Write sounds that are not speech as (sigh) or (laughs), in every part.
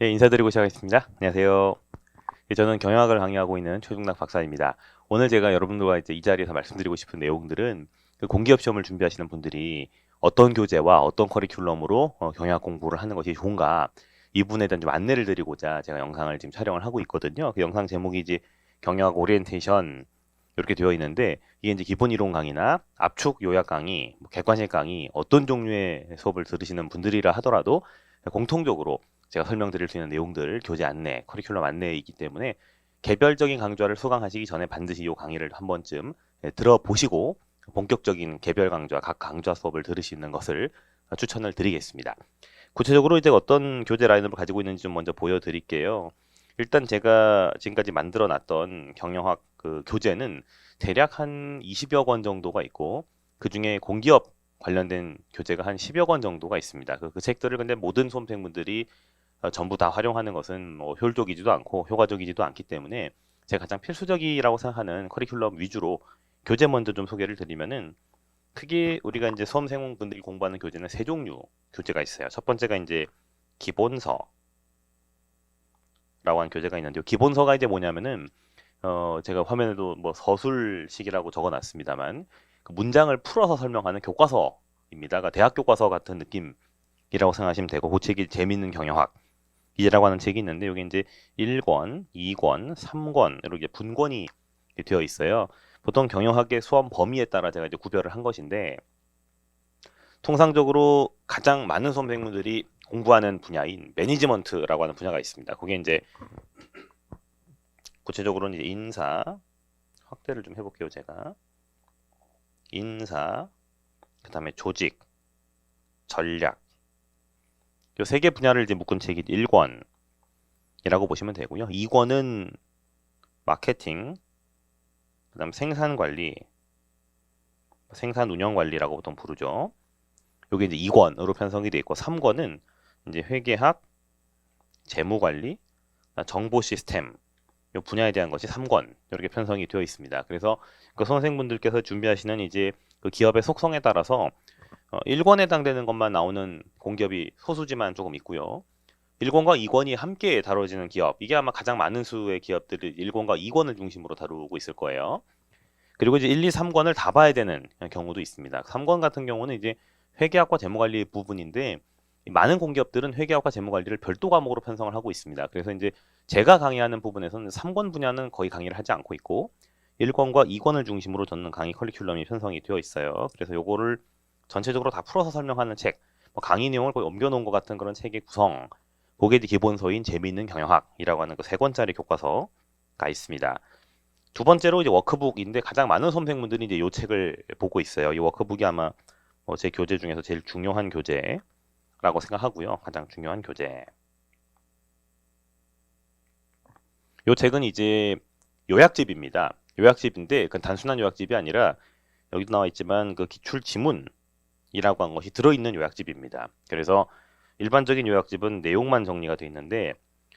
네, 인사드리고 시작하겠습니다. 안녕하세요. 예, 저는 경영학을 강의하고 있는 최중락 박사입니다. 오늘 제가 여러분들과 이제 이 자리에서 말씀드리고 싶은 내용들은 그 공기업 시험을 준비하시는 분들이 어떤 교재와 어떤 커리큘럼으로 어, 경영학 공부를 하는 것이 좋은가 이 부분에 대한 좀 안내를 드리고자 제가 영상을 지금 촬영을 하고 있거든요. 그 영상 제목이 이제 경영학 오리엔테이션 이렇게 되어 있는데 이게 이제 기본 이론 강의나 압축 요약 강의, 뭐 객관식 강의 어떤 종류의 수업을 들으시는 분들이라 하더라도 공통적으로 제가 설명드릴 수 있는 내용들 교재 안내, 커리큘럼 안내이기 때문에 개별적인 강좌를 수강하시기 전에 반드시 이 강의를 한 번쯤 예, 들어보시고 본격적인 개별 강좌, 각 강좌 수업을 들으시는 것을 추천을 드리겠습니다. 구체적으로 이제 어떤 교재 라인업을 가지고 있는지 좀 먼저 보여드릴게요. 일단 제가 지금까지 만들어 놨던 경영학 그 교재는 대략 한 20여 권 정도가 있고 그 중에 공기업 관련된 교재가 한 10여 권 정도가 있습니다. 그, 그 책들을 근데 모든 수험생분들이 어, 전부 다 활용하는 것은 뭐 효율적이지도 않고 효과적이지도 않기 때문에 제가 가장 필수적이라고 생각하는 커리큘럼 위주로 교재 먼저 좀 소개를 드리면은 크게 우리가 이제 수험생분들이 공부하는 교재는 세 종류 교재가 있어요. 첫 번째가 이제 기본서 라고 하는 교재가 있는데요. 기본서가 이제 뭐냐면은 어 제가 화면에도 뭐 서술식이라고 적어 놨습니다만 그 문장을 풀어서 설명하는 교과서입니다. 그러니까 대학 교과서 같은 느낌이라고 생각하시면 되고 그 책이 재밌는 경영학 이라고 하는 책이 있는데 여기 이제 1권, 2권, 3권 이렇게 분권이 되어 있어요. 보통 경영학의 수험 범위에 따라 제가 이제 구별을 한 것인데 통상적으로 가장 많은 수험생분들이 공부하는 분야인 매니지먼트라고 하는 분야가 있습니다. 그게 이제 구체적으로는 이제 인사 확대를 좀 해볼게요. 제가 인사 그 다음에 조직 전략 요세개 분야를 이제 묶은 책이 1권이라고 보시면 되고요. 2권은 마케팅 그 다음 생산 관리 생산 운영 관리라고 보통 부르죠. 요게 이제 2권으로 편성이 되어 있고 3권은 이제 회계학, 재무 관리, 정보 시스템 요 분야에 대한 것이 3권 이렇게 편성이 되어 있습니다. 그래서 그 선생분들께서 준비하시는 이제 그 기업의 속성에 따라서 어, 1권에 해당되는 것만 나오는 공기업이 소수지만 조금 있고요. 1권과 2권이 함께 다뤄지는 기업 이게 아마 가장 많은 수의 기업들이 1권과 2권을 중심으로 다루고 있을 거예요. 그리고 이제 1, 2, 3권을 다 봐야 되는 경우도 있습니다. 3권 같은 경우는 이제 회계학과 재무관리 부분인데 많은 공기업들은 회계학과 재무관리를 별도 과목으로 편성을 하고 있습니다. 그래서 이제 제가 강의하는 부분에서는 3권 분야는 거의 강의를 하지 않고 있고 1권과 2권을 중심으로 저는 강의 커리큘럼이 편성이 되어 있어요. 그래서 요거를 전체적으로 다 풀어서 설명하는 책, 뭐 강의 내용을 거의 옮겨놓은 것 같은 그런 책의 구성, 그게 기본서인 재미있는 경영학이라고 하는 그 세 권짜리 교과서가 있습니다. 두 번째로 이제 워크북인데 가장 많은 수험생분들이 이제 이 책을 보고 있어요. 이 워크북이 아마 뭐제 교재 중에서 제일 중요한 교재 라고 생각하고요. 가장 중요한 교재. 이 책은 이제 요약집입니다. 요약집인데 그건 단순한 요약집이 아니라 여기도 나와 있지만 그 기출 지문이라고 한 것이 들어있는 요약집입니다. 그래서 일반적인 요약집은 내용만 정리가 되어 있는데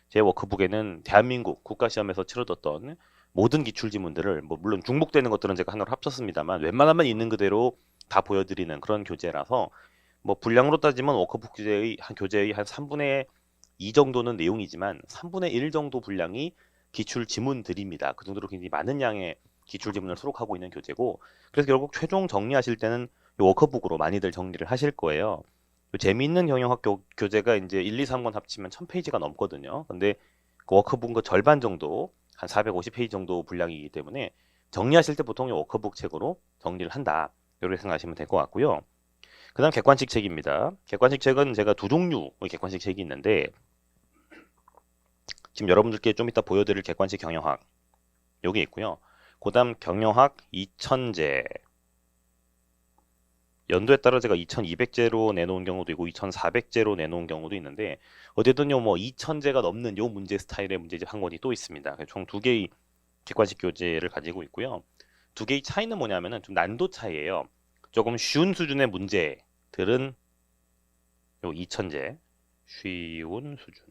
제 워크북에는 대한민국 국가시험에서 치러졌던 모든 기출 지문들을 뭐 물론 중복되는 것들은 제가 하나로 합쳤습니다만 웬만하면 있는 그대로 다 보여드리는 그런 교재라서 뭐 분량으로 따지면 워크북 교재의 한 교재의 한 3분의 2 정도는 내용이지만 3분의 1 정도 분량이 기출 지문들입니다. 그 정도로 굉장히 많은 양의 기출 지문을 수록하고 있는 교재고 그래서 결국 최종 정리하실 때는 워크북으로 많이들 정리를 하실 거예요. 재미있는 경영학 교, 교재가 이제 1, 2, 3권 합치면 1000페이지가 넘거든요. 근데 그 워크북 그 절반 정도 한 450페이지 정도 분량이기 때문에 정리하실 때 보통 워크북 책으로 정리를 한다. 이렇게 생각하시면 될 것 같고요. 그 다음 객관식 책입니다. 객관식 책은 제가 두 종류의 객관식 책이 있는데 지금 여러분들께 좀 이따 보여드릴 객관식 경영학 여기 있고요. 그 다음 경영학 2000제 연도에 따라 제가 2200제로 내놓은 경우도 있고 2400제로 내놓은 경우도 있는데 어쨌든요 뭐 2000제가 넘는 요 문제 스타일의 문제집 한 권이 또 있습니다. 총 두 개의 객관식 교재를 가지고 있고요. 두 개의 차이는 뭐냐면은 좀 난도 차이예요. 조금 쉬운 수준의 문제들은 요 2000제 쉬운 수준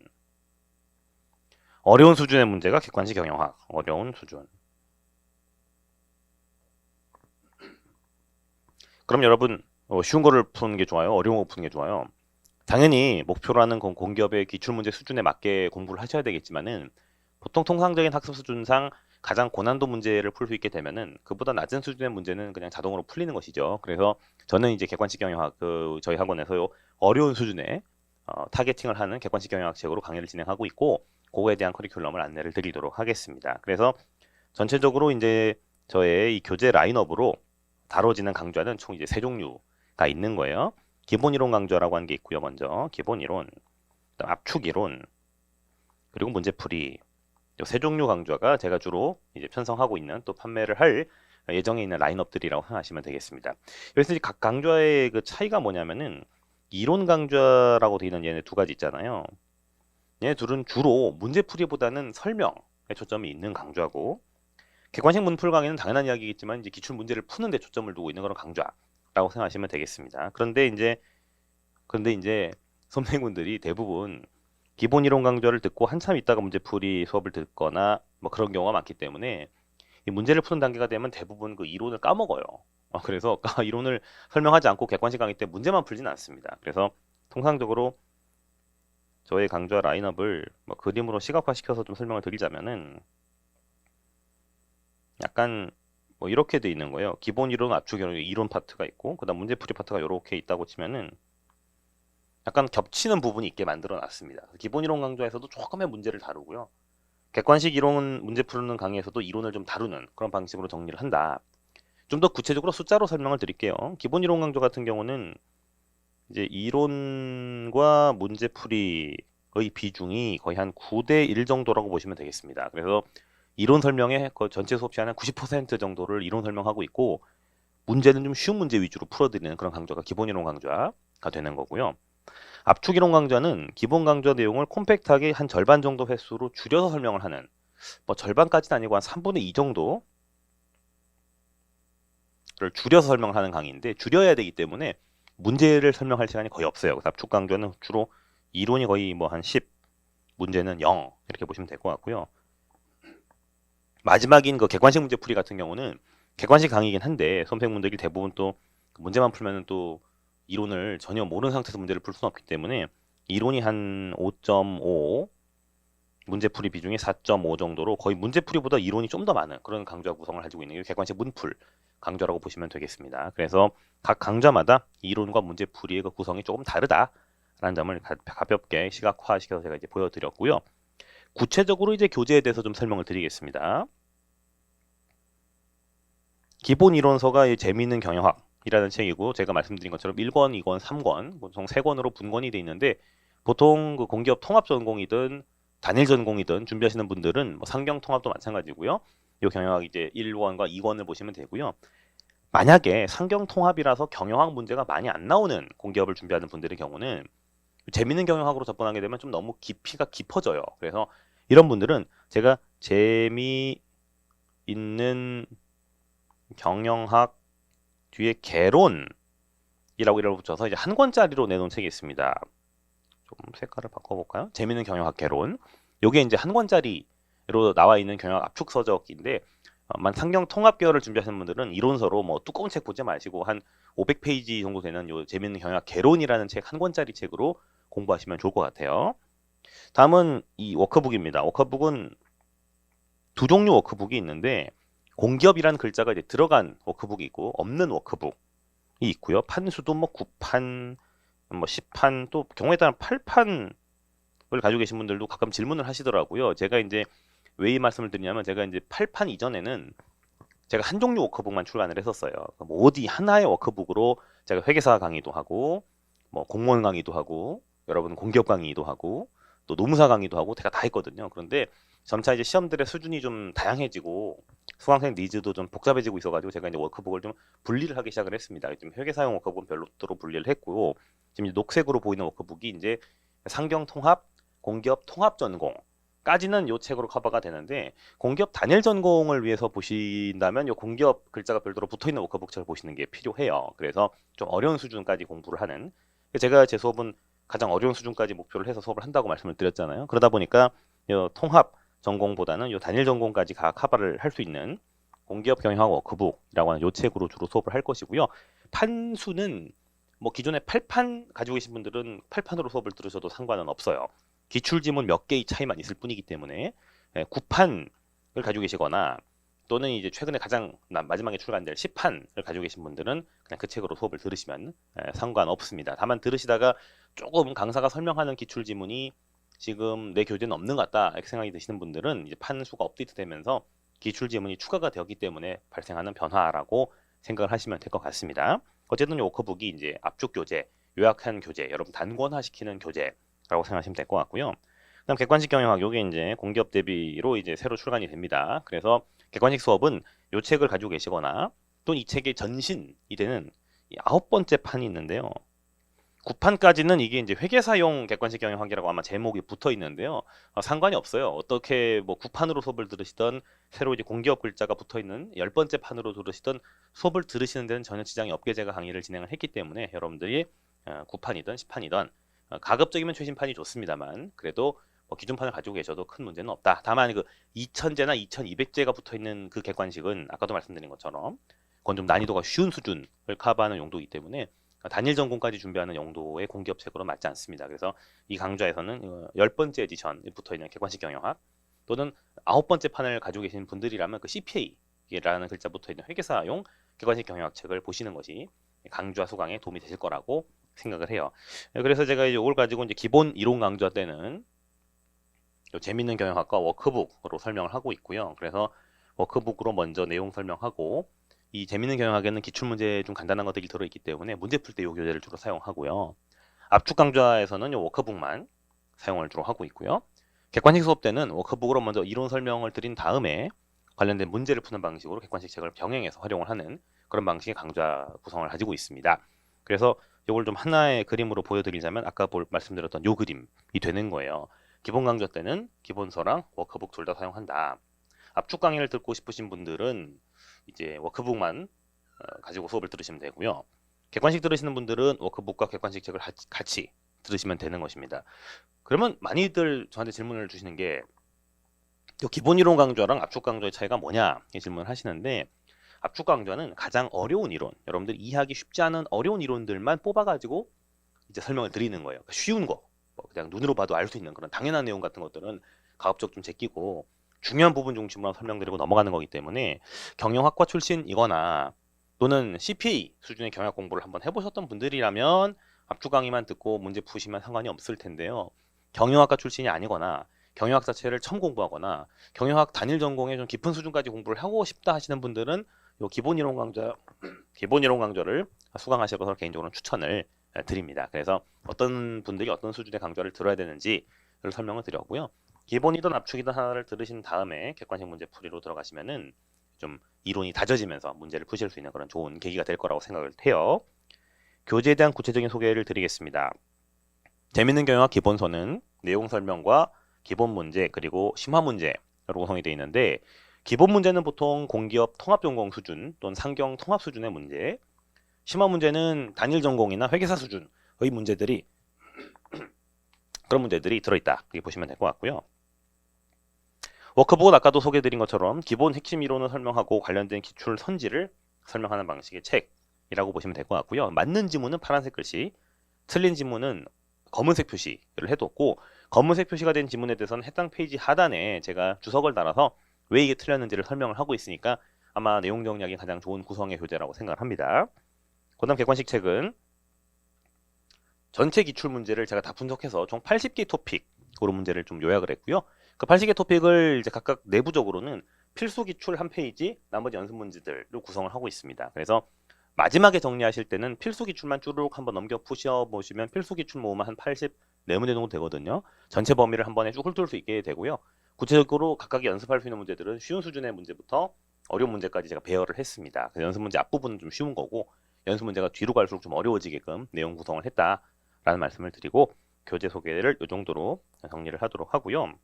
어려운 수준의 문제가 객관식 경영학 어려운 수준 그럼 여러분 어, 쉬운 거를 푸는 게 좋아요? 어려운 거 푸는 게 좋아요? 당연히 목표라는 건 공기업의 기출 문제 수준에 맞게 공부를 하셔야 되겠지만은 보통 통상적인 학습 수준상 가장 고난도 문제를 풀 수 있게 되면은 그보다 낮은 수준의 문제는 그냥 자동으로 풀리는 것이죠. 그래서 저는 이제 객관식 경영학 그 저희 학원에서요 어려운 수준의 어, 타겟팅을 하는 객관식 경영학 책으로 강의를 진행하고 있고 그거에 대한 커리큘럼을 안내를 드리도록 하겠습니다. 그래서 전체적으로 이제 저의 이 교재 라인업으로 다뤄지는 강좌는 총 이제 세 종류가 있는 거예요. 기본 이론 강좌라고 하는 게 있고요. 먼저 기본 이론, 압축 이론, 그리고 문제풀이 이 세 종류 강좌가 제가 주로 이제 편성하고 있는 또 판매를 할 예정에 있는 라인업들이라고 생각하시면 되겠습니다. 이제 각 강좌의 그 차이가 뭐냐면은 이론 강좌라고 되어 있는 얘네 두 가지 있잖아요. 얘네 둘은 주로 문제풀이보다는 설명에 초점이 있는 강좌고 객관식 문풀 강의는 당연한 이야기겠지만 이제 기출 문제를 푸는 데 초점을 두고 있는 그런 강좌라고 생각하시면 되겠습니다. 그런데 이제 그런데 이제 선생님들이 대부분 기본 이론 강좌를 듣고 한참 있다가 문제풀이 수업을 듣거나 뭐 그런 경우가 많기 때문에 이 문제를 푸는 단계가 되면 대부분 그 이론을 까먹어요. 어, 그래서 (laughs) 이론을 설명하지 않고 객관식 강의 때 문제만 풀지는 않습니다. 그래서 통상적으로 저의 강좌 라인업을 뭐 그림으로 시각화시켜서 좀 설명을 드리자면은 약간 뭐 이렇게 돼 있는 거예요. 기본 이론, 압축 이론, 이론 파트가 있고 그다음 문제풀이 파트가 이렇게 있다고 치면은 약간 겹치는 부분이 있게 만들어 놨습니다. 기본 이론 강좌에서도 조금의 문제를 다루고요. 객관식 이론 문제 푸는 강의에서도 이론을 좀 다루는 그런 방식으로 정리를 한다. 좀 더 구체적으로 숫자로 설명을 드릴게요. 기본 이론 강좌 같은 경우는 이제 이론과 문제 풀이의 비중이 거의 한 9대 1 정도라고 보시면 되겠습니다. 그래서 이론 설명의 그 전체 수업 시간의 90% 정도를 이론 설명하고 있고 문제는 좀 쉬운 문제 위주로 풀어드리는 그런 강좌가 기본 이론 강좌가 되는 거고요. 압축 이론 강좌는 기본 강좌 내용을 콤팩트하게 한 절반 정도 횟수로 줄여서 설명을 하는 뭐 절반까지는 아니고 한 3분의 2 정도 를 줄여서 설명을 하는 강의인데 줄여야 되기 때문에 문제를 설명할 시간이 거의 없어요. 압축 강좌는 주로 이론이 거의 뭐 한 10, 문제는 0 이렇게 보시면 될 것 같고요. 마지막인 그 객관식 문제 풀이 같은 경우는 객관식 강의긴 한데 선생님들이 대부분 또 문제만 풀면은 또 이론을 전혀 모르는 상태에서 문제를 풀 수는 없기 때문에 이론이 한 5.5 문제풀이 비중이 4.5 정도로 거의 문제풀이보다 이론이 좀 더 많은 그런 강좌 구성을 가지고 있는 게 객관식 문풀 강좌라고 보시면 되겠습니다. 그래서 각 강좌마다 이론과 문제풀이의 그 구성이 조금 다르다라는 점을 가볍게 시각화시켜서 제가 이제 보여드렸고요. 구체적으로 이제 교재에 대해서 좀 설명을 드리겠습니다. 기본 이론서가 재미있는 경영학 이라는 책이고 제가 말씀드린 것처럼 1권, 2권, 3권, 보통 3권으로 분권이 돼 있는데 보통 그 공기업 통합 전공이든 단일 전공이든 준비하시는 분들은 뭐 상경 통합도 마찬가지고요. 이 경영학 이제 1권과 2권을 보시면 되고요. 만약에 상경 통합이라서 경영학 문제가 많이 안 나오는 공기업을 준비하는 분들의 경우는 재밌는 경영학으로 접근하게 되면 좀 너무 깊이가 깊어져요. 그래서 이런 분들은 제가 재미 있는 경영학 뒤에 개론이라고 이름을 붙여서 이제 한 권짜리로 내놓은 책이 있습니다. 좀 색깔을 바꿔볼까요? 재미있는 경영학 개론. 요게 이제 한 권짜리로 나와 있는 경영학 압축 서적인데 어, 만 상경 통합 계열을 준비하시는 분들은 이론서로 뭐 두꺼운 책 보지 마시고 한 500페이지 정도 되는 요 재미있는 경영학 개론이라는 책 한 권짜리 책으로 공부하시면 좋을 것 같아요. 다음은 이 워크북입니다. 워크북은 두 종류 워크북이 있는데 공기업이라는 글자가 이제 들어간 워크북이 있고 없는 워크북이 있고요. 판수도 뭐 9판, 뭐 10판 또 경우에 따라 8판을 가지고 계신 분들도 가끔 질문을 하시더라고요. 제가 이제 왜 이 말씀을 드리냐면 제가 이제 8판 이전에는 제가 한 종류 워크북만 출간을 했었어요. 뭐 어디 하나의 워크북으로 제가 회계사 강의도 하고 뭐 공무원 강의도 하고 여러분 공기업 강의도 하고 또 노무사 강의도 하고 제가 다 했거든요. 그런데 점차 이제 시험들의 수준이 좀 다양해지고 수강생 니즈도 좀 복잡해지고 있어가지고 제가 이제 워크북을 좀 분리를 하기 시작을 했습니다. 지금 회계사용 워크북은 별도로 분리를 했고 지금 녹색으로 보이는 워크북이 이제 상경 통합, 공기업 통합 전공 까지는 요 책으로 커버가 되는데 공기업 단일 전공을 위해서 보신다면 요 공기업 글자가 별도로 붙어 있는 워크북책을 보시는 게 필요해요. 그래서 좀 어려운 수준까지 공부를 하는 제가 제 수업은 가장 어려운 수준까지 목표를 해서 수업을 한다고 말씀을 드렸잖아요. 그러다 보니까 요 통합 전공보다는 요 단일 전공까지 가 커버를 할 수 있는 공기업 경영학 워크북이라고 하는 요 책으로 주로 수업을 할 것이고요. 판수는 뭐 기존에 8판 가지고 계신 분들은 8판으로 수업을 들으셔도 상관은 없어요. 기출 지문 몇 개의 차이만 있을 뿐이기 때문에 예, 9판을 가지고 계시거나 또는 이제 최근에 가장 나- 마지막에 출간될 10판을 가지고 계신 분들은 그냥 그 책으로 수업을 들으시면 예, 상관없습니다. 다만 들으시다가 조금 강사가 설명하는 기출 지문이 지금 내 교재는 없는 것 같다 이렇게 생각이 드시는 분들은 이제 판 수가 업데이트되면서 기출 지문이 추가가 되었기 때문에 발생하는 변화라고 생각을 하시면 될 것 같습니다. 어쨌든 이 워크북이 이제 압축 교재, 요약한 교재, 여러분 단권화 시키는 교재라고 생각하시면 될 것 같고요. 그다음 객관식 경영학 요게 이제 공기업 대비로 이제 새로 출간이 됩니다. 그래서 객관식 수업은 요 책을 가지고 계시거나 또는 이 책의 전신이 되는 이 아홉 번째 판이 있는데요. 9판까지는 이게 이제 회계사용 객관식 경영학이라고 아마 제목이 붙어 있는데요. 어, 상관이 없어요. 어떻게 뭐 9판으로 수업을 들으시던 새로 이제 공기업 글자가 붙어 있는 열 번째 판으로 들으시던 수업을 들으시는 데는 전혀 지장이 없게 제가 강의를 진행을 했기 때문에 여러분들이 어, 9판이든 10판이든 어, 가급적이면 최신판이 좋습니다만 그래도 뭐 기존판을 가지고 계셔도 큰 문제는 없다. 다만 그 2000제나 2200제가 붙어 있는 그 객관식은 아까도 말씀드린 것처럼 그건 좀 난이도가 쉬운 수준을 커버하는 용도이기 때문에 단일 전공까지 준비하는 용도의 공기업 책으로 맞지 않습니다. 그래서 이 강좌에서는 어, 열 번째 에디션 붙어 있는 객관식 경영학 또는 아홉 번째 판을 가지고 계신 분들이라면 그 CPA라는 글자 붙어 있는 회계사용 객관식 경영학 책을 보시는 것이 강좌 수강에 도움이 되실 거라고 생각을 해요. 그래서 제가 이걸 가지고 이제 기본 이론 강좌 때는 요 재밌는 경영학과 워크북으로 설명을 하고 있고요. 그래서 워크북으로 먼저 내용 설명하고 이 재밌는 경영학에는 기출 문제 좀 간단한 것들이 들어있기 때문에 문제 풀 때 이 교재를 주로 사용하고요. 압축 강좌에서는 이 워크북만 사용을 주로 하고 있고요. 객관식 수업 때는 워크북으로 먼저 이론 설명을 드린 다음에 관련된 문제를 푸는 방식으로 객관식 책을 병행해서 활용을 하는 그런 방식의 강좌 구성을 가지고 있습니다. 그래서 이걸 좀 하나의 그림으로 보여드리자면 아까 볼, 말씀드렸던 요 그림이 되는 거예요. 기본 강좌 때는 기본서랑 워크북 둘 다 사용한다. 압축 강의를 듣고 싶으신 분들은 이제 워크북만 어, 가지고 수업을 들으시면 되고요. 객관식 들으시는 분들은 워크북과 객관식 책을 같이, 들으시면 되는 것입니다. 그러면 많이들 저한테 질문을 주시는 게요 기본 이론 강좌랑 압축 강좌의 차이가 뭐냐 이 질문을 하시는데 압축 강좌는 가장 어려운 이론, 여러분들 이해하기 쉽지 않은 어려운 이론들만 뽑아가지고 이제 설명을 드리는 거예요. 그러니까 쉬운 거, 뭐 그냥 눈으로 봐도 알 수 있는 그런 당연한 내용 같은 것들은 가급적 좀 제끼고 중요한 부분 중심으로 설명드리고 넘어가는 거기 때문에 경영학과 출신이거나 또는 CPA 수준의 경영학 공부를 한번 해보셨던 분들이라면 압축 강의만 듣고 문제 푸시면 상관이 없을 텐데요. 경영학과 출신이 아니거나 경영학 자체를 처음 공부하거나 경영학 단일 전공에 좀 깊은 수준까지 공부를 하고 싶다 하시는 분들은 요 기본 이론 강좌 (clears throat) 기본 이론 강좌를 수강하실 것을 개인적으로 추천을 드립니다. 그래서 어떤 분들이 어떤 수준의 강좌를 들어야 되는지를 설명을 드렸고요. 기본이든 압축이든 하나를 들으신 다음에 객관식 문제 풀이로 들어가시면은 좀 이론이 다져지면서 문제를 푸실 수 있는 그런 좋은 계기가 될 거라고 생각을 해요. 교재에 대한 구체적인 소개를 드리겠습니다. 재밌는 경영학 기본서는 내용 설명과 기본 문제 그리고 심화 문제로 구성이 되어 있는데 기본 문제는 보통 공기업 통합 전공 수준 또는 상경 통합 수준의 문제 심화 문제는 단일 전공이나 회계사 수준의 문제들이 그런 문제들이 들어있다 이렇게 보시면 될 것 같고요. 워크북은 아까도 소개해드린 것처럼 기본 핵심 이론을 설명하고 관련된 기출 선지를 설명하는 방식의 책이라고 보시면 될 것 같고요. 맞는 지문은 파란색 글씨, 틀린 지문은 검은색 표시를 해뒀고 검은색 표시가 된 지문에 대해서는 해당 페이지 하단에 제가 주석을 달아서 왜 이게 틀렸는지를 설명을 하고 있으니까 아마 내용 정리하기 가장 좋은 구성의 교재라고 생각을 합니다. 그다음 객관식 책은 전체 기출 문제를 제가 다 분석해서 총 80개 토픽으로 문제를 좀 요약을 했고요. 그 80개 토픽을 이제 각각 내부적으로는 필수 기출 한 페이지, 나머지 연습 문제들로 구성을 하고 있습니다. 그래서 마지막에 정리하실 때는 필수 기출만 쭈르륵 한번 넘겨 푸셔 보시면 필수 기출 모으면 한 80, 4문제 정도 되거든요. 전체 범위를 한 번에 쭉 훑을 수 있게 되고요. 구체적으로 각각이 연습할 수 있는 문제들은 쉬운 수준의 문제부터 어려운 문제까지 제가 배열을 했습니다. 그래서 연습 문제 앞부분은 좀 쉬운 거고 연습 문제가 뒤로 갈수록 좀 어려워지게끔 내용 구성을 했다 라는 말씀을 드리고 교재 소개를 이 정도로 정리를 하도록 하고요.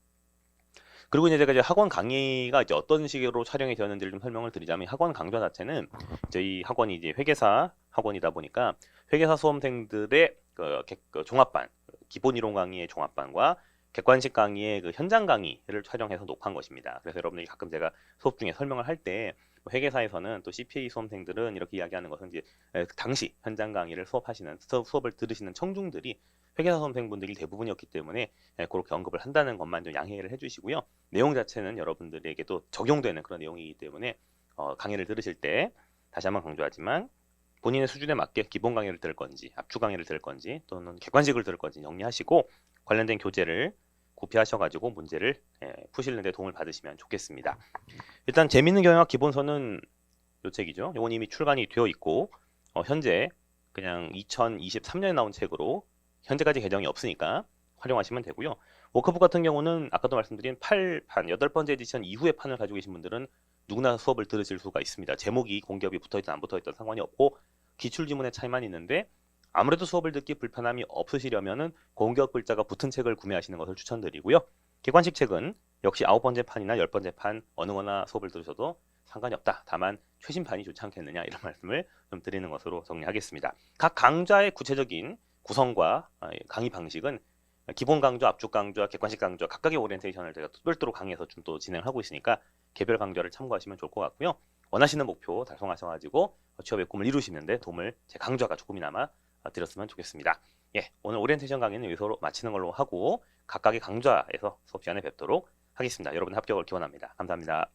그리고 이제 제가 이제 학원 강의가 이제 어떤 식으로 촬영이 되었는지를 좀 설명을 드리자면 학원 강좌 자체는 저희 학원이 이제 회계사 학원이다 보니까 회계사 수험생들의 그, 개- 그 종합반 기본 이론 강의의 종합반과 객관식 강의의 그 현장 강의를 촬영해서 녹화한 것입니다. 그래서 여러분들이 가끔 제가 수업 중에 설명을 할 때뭐 회계사에서는 또 CPA 수험생들은 이렇게 이야기하는 것은 이제 에, 당시 현장 강의를 수업하시는 수- 수업을 들으시는 청중들이 회계사 수험생분들이 대부분이었기 때문에 에, 그렇게 언급을 한다는 것만 좀 양해를 해주시고요. 내용 자체는 여러분들에게도 적용되는 그런 내용이기 때문에 어, 강의를 들으실 때 다시 한번 강조하지만 본인의 수준에 맞게 기본 강의를 들을 건지 압축 강의를 들을 건지 또는 객관식을 들을 건지 정리하시고 관련된 교재를 구피하셔가지고 문제를 예, 푸시는 데 도움을 받으시면 좋겠습니다. 일단 재밌는 경영학 기본서는 요 책이죠. 요건 이미 출간이 되어 있고 어, 현재 그냥 2023년에 나온 책으로 현재까지 개정이 없으니까 활용하시면 되고요. 워크북 같은 경우는 아까도 말씀드린 8판, 여덟 번째 에디션 이후의 판을 가지고 계신 분들은 누구나 수업을 들으실 수가 있습니다. 제목이 공기업이 붙어있든 안 붙어있든 상관이 없고 기출지문의 차이만 있는데 아무래도 수업을 듣기 불편함이 없으시려면은 공기업 글자가 붙은 책을 구매하시는 것을 추천드리고요. 객관식 책은 역시 아홉 번째 판이나 열 번째 판 어느 거나 수업을 들으셔도 상관이 없다. 다만 최신판이 좋지 않겠느냐 이런 (laughs) 말씀을 좀 드리는 것으로 정리하겠습니다. 각 강좌의 구체적인 구성과 아, 강의 방식은 기본 강좌, 압축 강좌, 객관식 강좌 각각의 오리엔테이션을 제가 별도로 강의에서 좀 또 진행하고 있으니까 개별 강좌를 참고하시면 좋을 것 같고요. 원하시는 목표 달성하셔가지고 취업의 꿈을 이루시는데 도움을 제 강좌가 조금이나마 드렸으면 좋겠습니다. 예, 오늘 오리엔테이션 강의는 여기서 마치는 걸로 하고 각각의 강좌에서 수업 시간에 뵙도록 하겠습니다. 여러분 합격을 기원합니다. 감사합니다.